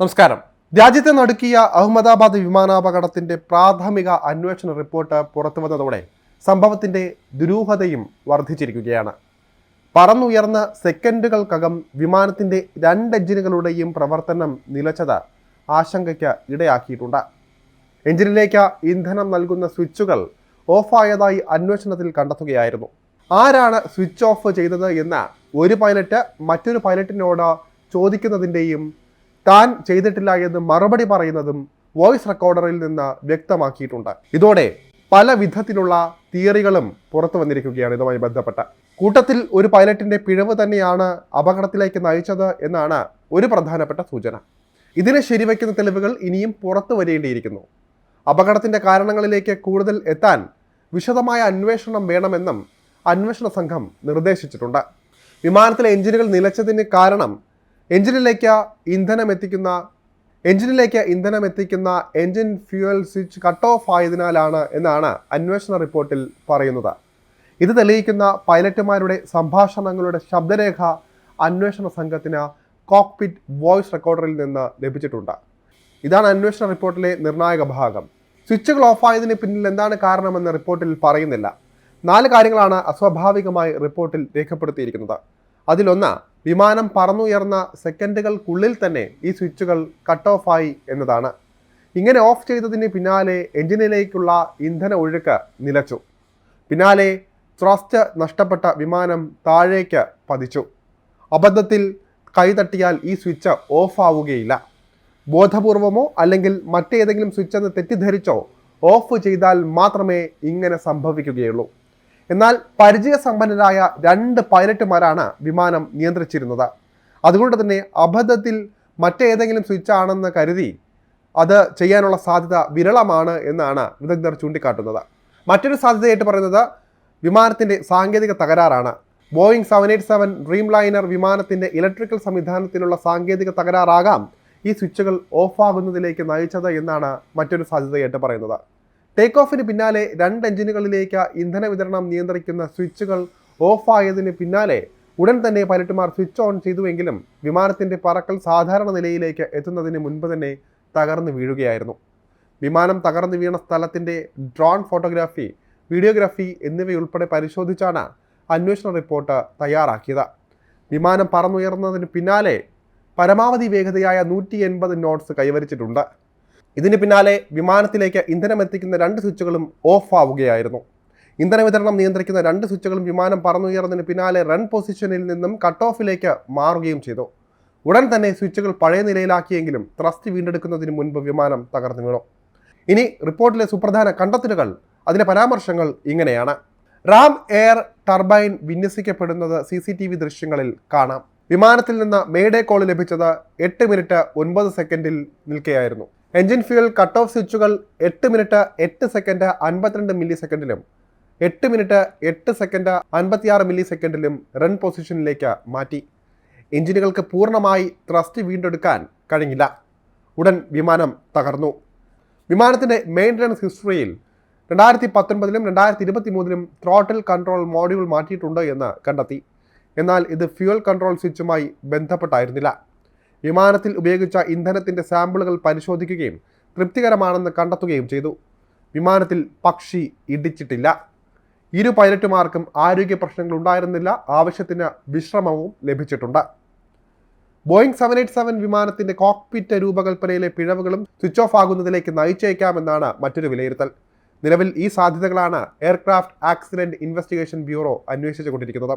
നമസ്കാരം. രാജ്യത്തെ നടുക്കിയ അഹമ്മദാബാദ് വിമാനാപകടത്തിന്റെ പ്രാഥമിക അന്വേഷണ റിപ്പോർട്ട് പുറത്തുവന്നതോടെ സംഭവത്തിന്റെ ദുരൂഹതയും വർദ്ധിച്ചിരിക്കുകയാണ്. പറന്നുയർന്ന സെക്കൻഡുകൾക്കകം വിമാനത്തിന്റെ രണ്ട് എഞ്ചിനുകളുടെയും പ്രവർത്തനം നിലച്ചത് ആശങ്കയ്ക്ക് ഇടയാക്കിയിട്ടുണ്ട്. എഞ്ചിനിലേക്ക് ഇന്ധനം നൽകുന്ന സ്വിച്ചുകൾ ഓഫായതായി അന്വേഷണത്തിൽ കണ്ടെത്തുകയായിരുന്നു. ആരാണ് സ്വിച്ച് ഓഫ് ചെയ്തത് എന്ന് ഒരു പൈലറ്റ് മറ്റൊരു പൈലറ്റിനോട് ചോദിക്കുന്നതിന്റെയും താൻ ചെയ്തിട്ടില്ല എന്ന് മറുപടി പറയുന്നതും വോയിസ് റെക്കോർഡറിൽ നിന്ന് വ്യക്തമാക്കിയിട്ടുണ്ട്. ഇതോടെ പല വിധത്തിലുള്ള തിയറികളും പുറത്തു വന്നിരിക്കുകയാണ് ഇതുമായി ബന്ധപ്പെട്ട. കൂട്ടത്തിൽ ഒരു പൈലറ്റിന്റെ പിഴവ് തന്നെയാണ് അപകടത്തിലേക്ക് നയിച്ചത് എന്നാണ് ഒരു പ്രധാനപ്പെട്ട സൂചന. ഇതിനെ ശരിവയ്ക്കുന്ന തെളിവുകൾ ഇനിയും പുറത്തു വരേണ്ടിയിരിക്കുന്നു. അപകടത്തിന്റെ കാരണങ്ങളിലേക്ക് കൂടുതൽ എത്താൻ വിശദമായ അന്വേഷണം വേണമെന്നും അന്വേഷണ സംഘം നിർദ്ദേശിച്ചിട്ടുണ്ട്. വിമാനത്തിലെ എഞ്ചിനുകൾ നിലച്ചതിന് കാരണം എഞ്ചിനിലേക്ക് ഇന്ധനം എത്തിക്കുന്ന എഞ്ചിനിലേക്ക് ഇന്ധനം എത്തിക്കുന്ന engine fuel switch cut off ആയതിനാലാണ് എന്നാണ് അന്വേഷണ റിപ്പോർട്ടിൽ പറയുന്നത്. ഇത് തെളിയിക്കുന്ന പൈലറ്റുമാരുടെ സംഭാഷണങ്ങളുടെ ശബ്ദരേഖ അന്വേഷണ സംഘത്തിന് കോക്പിറ്റ് വോയിസ് റെക്കോർഡറിൽ നിന്ന് ലഭിച്ചിട്ടുണ്ട്. ഇതാണ് അന്വേഷണ റിപ്പോർട്ടിലെ നിർണായക ഭാഗം. സ്വിച്ചുകൾ ഓഫായതിന് പിന്നിൽ എന്താണ് കാരണമെന്ന് റിപ്പോർട്ടിൽ പറയുന്നില്ല. നാല് കാര്യങ്ങളാണ് അസ്വാഭാവികമായി റിപ്പോർട്ടിൽ രേഖപ്പെടുത്തിയിരിക്കുന്നത്. അതിലൊന്ന് വിമാനം പറന്നുയർന്ന സെക്കൻഡുകൾക്കുള്ളിൽ തന്നെ ഈ സ്വിച്ചുകൾ കട്ട് ഓഫായി എന്നതാണ്. ഇങ്ങനെ ഓഫ് ചെയ്തതിന് പിന്നാലെ എഞ്ചിനിലേക്കുള്ള ഇന്ധന ഒഴുക്ക് നിലച്ചു. പിന്നാലെ ത്രസ്റ്റ് നഷ്ടപ്പെട്ട വിമാനം താഴേക്ക് പതിച്ചു. അബദ്ധത്തിൽ കൈതട്ടിയാൽ ഈ സ്വിച്ച് ഓഫ് ആവുകയില്ല. ബോധപൂർവമോ അല്ലെങ്കിൽ മറ്റേതെങ്കിലും സ്വിച്ച് എന്ന് തെറ്റിദ്ധരിച്ചോ ഓഫ് ചെയ്താൽ മാത്രമേ ഇങ്ങനെ സംഭവിക്കുകയുള്ളൂ. എന്നാൽ പരിചയസമ്പന്നരായ രണ്ട് പൈലറ്റുമാരാണ് വിമാനം നിയന്ത്രിച്ചിരുന്നത്. അതുകൊണ്ട് തന്നെ അബദ്ധത്തിൽ മറ്റേതെങ്കിലും സ്വിച്ച് ആണെന്ന് കരുതി അത് ചെയ്യാനുള്ള സാധ്യത വിരളമാണ് എന്നാണ് വിദഗ്ധർ ചൂണ്ടിക്കാട്ടുന്നത്. മറ്റൊരു സാധ്യതയായിട്ട് പറയുന്നത് വിമാനത്തിന്റെ സാങ്കേതിക തകരാറാണ്. Boeing seven eight seven Dreamliner വിമാനത്തിന്റെ ഇലക്ട്രിക്കൽ സംവിധാനത്തിലുള്ള സാങ്കേതിക തകരാറാകാം ഈ സ്വിച്ചുകൾ ഓഫാകുന്നതിലേക്ക് നയിച്ചത് എന്നാണ് മറ്റൊരു സാധ്യതയായിട്ട് പറയുന്നത്. ടേക്ക് ഓഫിന് പിന്നാലെ രണ്ട് എഞ്ചിനുകളിലേക്ക് ഇന്ധന വിതരണം നിയന്ത്രിക്കുന്ന സ്വിച്ചുകൾ ഓഫായതിന് പിന്നാലെ ഉടൻ തന്നെ പൈലറ്റുമാർ സ്വിച്ച് ഓൺ ചെയ്തുവെങ്കിലും വിമാനത്തിന്റെ പറക്കൽ സാധാരണ നിലയിലേക്ക് എത്തുന്നതിന് മുൻപ് തന്നെ തകർന്നു വീഴുകയായിരുന്നു. വിമാനം തകർന്നു വീണ സ്ഥലത്തിന്റെ ഡ്രോൺ ഫോട്ടോഗ്രാഫി വീഡിയോഗ്രാഫി എന്നിവയുൾപ്പെടെ പരിശോധിച്ചാണ് അന്വേഷണ റിപ്പോർട്ട് തയ്യാറാക്കിയത്. വിമാനം പറന്നുയർന്നതിന് പിന്നാലെ പരമാവധി വേഗതയായ നൂറ്റി എൺപത് നോട്ട്സ് കൈവരിച്ചിട്ടുണ്ട്. ഇതിന് പിന്നാലെ വിമാനത്തിലേക്ക് ഇന്ധനം എത്തിക്കുന്ന രണ്ട് സ്വിച്ചുകളും ഓഫ് ആവുകയായിരുന്നു. ഇന്ധന വിതരണം നിയന്ത്രിക്കുന്ന രണ്ട് സ്വിച്ചുകളും വിമാനം പറന്നുയർന്നതിന് പിന്നാലെ റൺ പൊസിഷനിൽ നിന്നും കട്ട് ഓഫിലേക്ക് മാറുകയും ചെയ്തു. ഉടൻ തന്നെ സ്വിച്ചുകൾ പഴയ നിലയിലാക്കിയെങ്കിലും ത്രസ്റ്റ് വീണ്ടെടുക്കുന്നതിന് മുൻപ് വിമാനം തകർന്നു വീണു. ഇനി റിപ്പോർട്ടിലെ സുപ്രധാന കണ്ടെത്തലുകൾ അതിലെ പരാമർശങ്ങൾ ഇങ്ങനെയാണ്. റാം എയർ ടർബൈൻ വിന്യസിക്കപ്പെടുന്നത് സി സി ടി വി ദൃശ്യങ്ങളിൽ കാണാം. വിമാനത്തിൽ നിന്ന് മെയ്ഡേ കോൾ ലഭിച്ചത് എട്ട് മിനിറ്റ് ഒൻപത് സെക്കൻഡിൽ നിൽക്കുകയായിരുന്നു എഞ്ചിൻ ഫ്യൂൽ കട്ട് ഓഫ് സ്വിച്ചുകൾ എട്ട് മിനിറ്റ് എട്ട് സെക്കൻഡ് അൻപത്തിരണ്ട് മില്ലി സെക്കൻഡിലും എട്ട് മിനിറ്റ് എട്ട് സെക്കൻഡ് അൻപത്തിയാറ് മില്ലി സെക്കൻഡിലും റൺ പൊസിഷനിലേക്ക് മാറ്റി. എഞ്ചിനുകൾക്ക് പൂർണമായി ത്രസ്റ്റ് വീണ്ടെടുക്കാൻ കഴിഞ്ഞില്ല. ഉടൻ വിമാനം തകർന്നു. വിമാനത്തിന്റെ മെയിന്റനൻസ് ഹിസ്റ്ററിയിൽ രണ്ടായിരത്തി പത്തൊൻപതിലും രണ്ടായിരത്തി ഇരുപത്തി മൂന്നിലും ത്രോട്ടിൽ കൺട്രോൾ മോഡ്യൂൾ മാറ്റിയിട്ടുണ്ട് എന്ന് കണ്ടെത്തി. എന്നാൽ ഇത് ഫ്യൂൽ കൺട്രോൾ സ്വിച്ചുമായി ബന്ധപ്പെട്ടായിരുന്നില്ല. വിമാനത്തിൽ ഉപയോഗിച്ച ഇന്ധനത്തിന്റെ സാമ്പിളുകൾ പരിശോധിക്കുകയും തൃപ്തികരമാണെന്ന് കണ്ടെത്തുകയും ചെയ്തു. വിമാനത്തിൽ പക്ഷി ഇടിച്ചിട്ടില്ല. ഇരു പൈലറ്റുമാർക്കും ആരോഗ്യ പ്രശ്നങ്ങൾ ഉണ്ടായിരുന്നില്ല. ആവശ്യത്തിന് വിശ്രമവും ലഭിച്ചിട്ടുണ്ട്. ബോയിങ് സെവൻ എയ്റ്റ് സെവൻ വിമാനത്തിന്റെ കോക്പിറ്റ് രൂപകൽപ്പനയിലെ പിഴവുകളും സ്വിച്ച് ഓഫ് ആകുന്നതിലേക്ക് നയിച്ചേക്കാമെന്നാണ് മറ്റൊരു വിലയിരുത്തൽ. നിലവിൽ ഈ സാധ്യതകളാണ് എയർക്രാഫ്റ്റ് ആക്സിഡന്റ് ഇൻവെസ്റ്റിഗേഷൻ ബ്യൂറോ അന്വേഷിച്ചുകൊണ്ടിരിക്കുന്നത്.